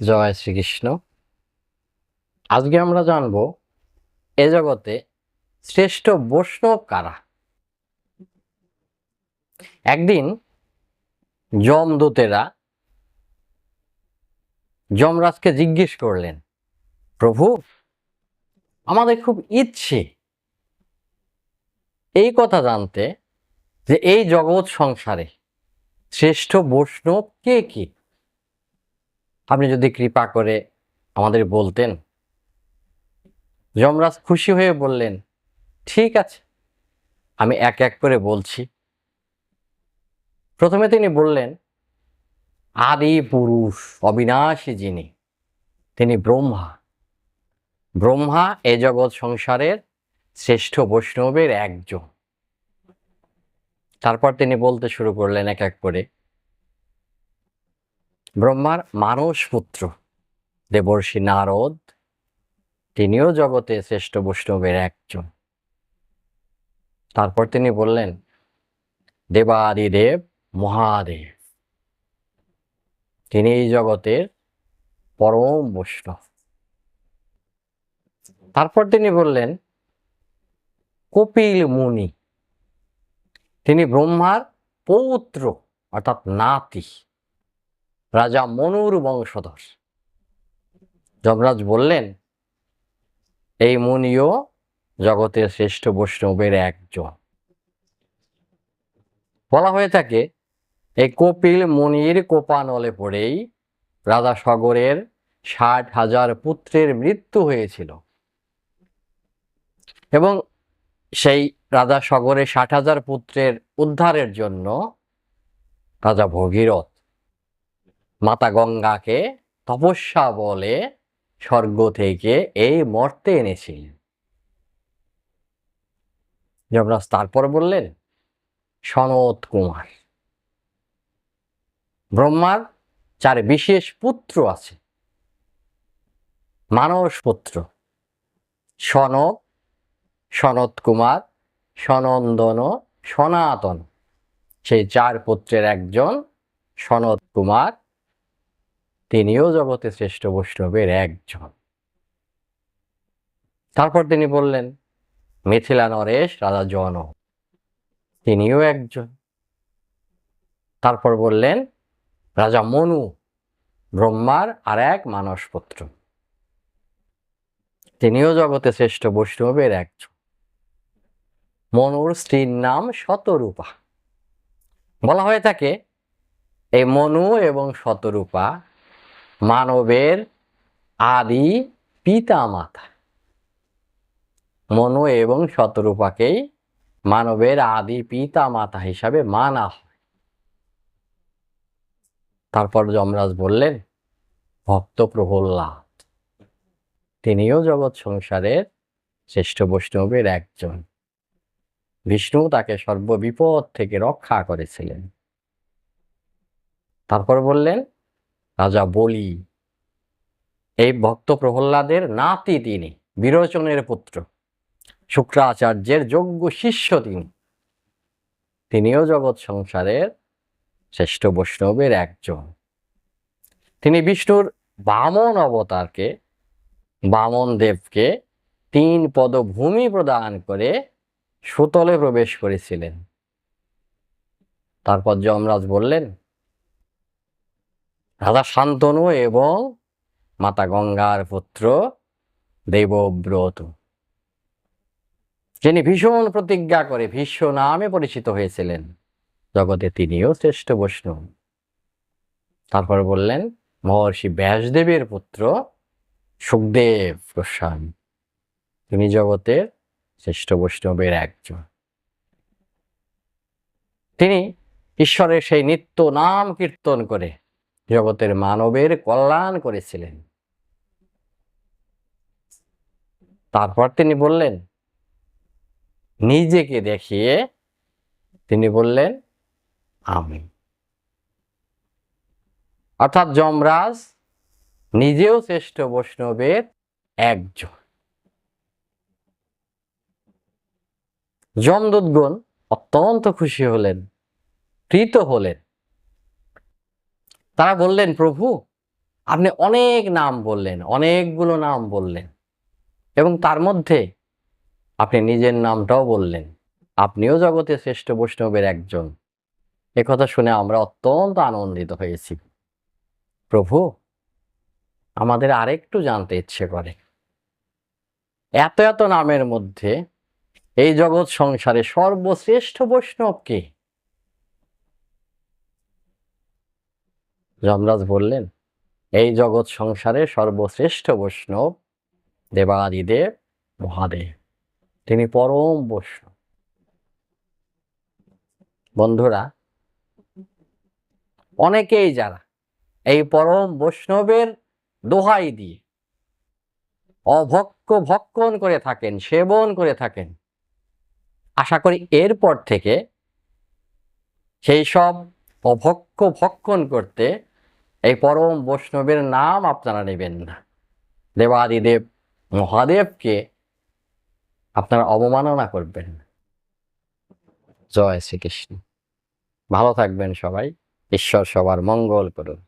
জয় শ্রীকৃষ্ণ। আজকে আমরা জানব, এ জগতে শ্রেষ্ঠ বৈষ্ণব কারা? একদিন যমদূতেরা যমরাজকে জিজ্ঞেস করলেন, প্রভু, আমাদের খুব ইচ্ছে এই কথা জানতে যে এই জগৎ সংসারে শ্রেষ্ঠ বৈষ্ণব কে কে? আপনি যদি কৃপা করে আমাদের বলতেন। যমরাজ খুশি হয়ে বললেন, ঠিক আছে, আমি এক এক করে বলছি। প্রথমে তিনি বললেন, আদি পুরুষ অবিনাশী যিনি, তিনি ব্রহ্মা। ব্রহ্মা এ জগৎ সংসারের শ্রেষ্ঠ বৈষ্ণবের একজন। তারপর তিনি বলতে শুরু করলেন এক এক করে ব্রহ্মার মানস পুত্র। দেবর্ষি নারদ, তিনিও জগতে শ্রেষ্ঠ বৈষ্ণবের একজন। তারপর তিনি বললেন, দেবাদিদেব মহাদেব, তিনি এই জগতের পরম বৈষ্ণব। তারপর তিনি বললেন, কপিল মুনি, তিনি ব্রহ্মার পৌত্র, অর্থাৎ নাতি। রাজা মনুর বংশধর। যমরাজ বললেন, এই মুনিও জগতের শ্রেষ্ঠ বৈষ্ণবের একজন। বলা হয়ে থাকে, এই কপিল মুনির কোপানলে পড়েই রাজা সগরের ষাট হাজার পুত্রের মৃত্যু হয়েছিল। এবং সেই রাজা সগরে ষাট হাজার পুত্রের উদ্ধারের জন্য রাজা ভগীরথ মাতা গঙ্গাকে তপস্যা বলে স্বর্গ থেকে এই মর্তে এনেছিলেন। যমরাজ তারপর বললেন সনত কুমার, ব্রহ্মার চার বিশেষ পুত্র আছে, মানস পুত্র সনক সনত কুমার, সনন্দন, সনাতন, সেই চার পুত্রের একজন সনত কুমার তিনিও জগতে শ্রেষ্ঠ বৈষ্ণবের একজন। তারপর তিনি বললেন, মিথিলা নরেশ, রাজা জন তিনিও একজন। তারপর বললেন, রাজা মনু, ব্রহ্মার আর এক মানস পুত্র তিনিও জগতে শ্রেষ্ঠ বৈষ্ণবের একজন। মনুর স্ত্রীর নাম শতরূপা। বলা হয়ে থাকে এই মনু এবং শতরূপা মানবের আদি পিতা মাতা মনু এবং শতরূপাকেই মানবের আদি পিতা মাতা হিসাবে মানা হয়। তারপর যমরাজ বললেন, ভক্ত প্রহ্লাদ, তিনিও জগৎ সংসারের শ্রেষ্ঠ বৈষ্ণবের একজন। বিষ্ণু তাকে সর্ববিপদ থেকে রক্ষা করেছিলেন। তারপর বললেন রাজা বলি, এই ভক্ত প্রহ্লাদের নাতি তিনি, বিরোচনের পুত্র, শুক্রাচার্যের যোগ্য শিষ্য তিনি। তিনিও জগৎ সংসারের শ্রেষ্ঠ বৈষ্ণবের একজন। তিনি বিষ্ণুর বামন অবতারকে, বামন দেবকে তিন পদভূমি প্রদান করে সুতলে প্রবেশ করেছিলেন। তারপর যমরাজ বললেন রাজা শান্তনু এবং মাতা গঙ্গার পুত্র দেবব্রত। যিনি ভীষণ প্রতিজ্ঞা করে ভীষ্ম নামে পরিচিত হয়েছিলেন। জগতে তিনিও শ্রেষ্ঠ বৈষ্ণব। তারপর বললেন, মহর্ষি ব্যাসদেবের পুত্র সুখদেব গোস্বামী। তিনি জগতের শ্রেষ্ঠ বৈষ্ণবের একজন। তিনি ঈশ্বরের সেই নিত্য নাম কীর্তন করে জগতের মানবের কল্যাণ করেছিলেন। তারপর তিনি বললেন, নিজেকে দেখিয়ে তিনি বললেন, আমি। অর্থাৎ যমরাজ নিজেও শ্রেষ্ঠ বৈষ্ণবের একজন। যমদূতগণ অত্যন্ত খুশি হলেন, প্রীত হলেন। তারা বললেন, প্রভু, আপনি অনেক নাম বললেন, অনেকগুলো নাম বললেন এবং তার মধ্যে আপনি নিজের নামটাও বললেন। আপনিও জগতে শ্রেষ্ঠ বৈষ্ণবের একজন। কথা শুনে আমরা অত্যন্ত আনন্দিত হয়েছি। প্রভু, আমাদের আরেকটু জানতে ইচ্ছে করে। এত এত নামের মধ্যে এই জগৎ সংসারে সর্বশ্রেষ্ঠ বৈষ্ণব কে? যমরাজ বললেন, এই জগৎ সংসারে সর্বশ্রেষ্ঠ বৈষ্ণব দেবাদিদেব মহাদেব। তিনি পরম বৈষ্ণব। বন্ধুরা, অনেকেই যারা এই পরম বৈষ্ণবের দোহাই দিয়ে অভক্ষ ভক্ষণ করে থাকেন, সেবন করে থাকেন, আশা করি এরপর থেকে সেই সব অভক্ষ ভক্ষণ করতে এই পরম বৈষ্ণবের নাম আপনারা নেবেন না। দেবাদিদেব, মহাদেবকে আপনারা অবমাননা করবেন জয় শ্রীকৃষ্ণ। ভালো থাকবেন সবাই। ঈশ্বর সবার মঙ্গল করুন।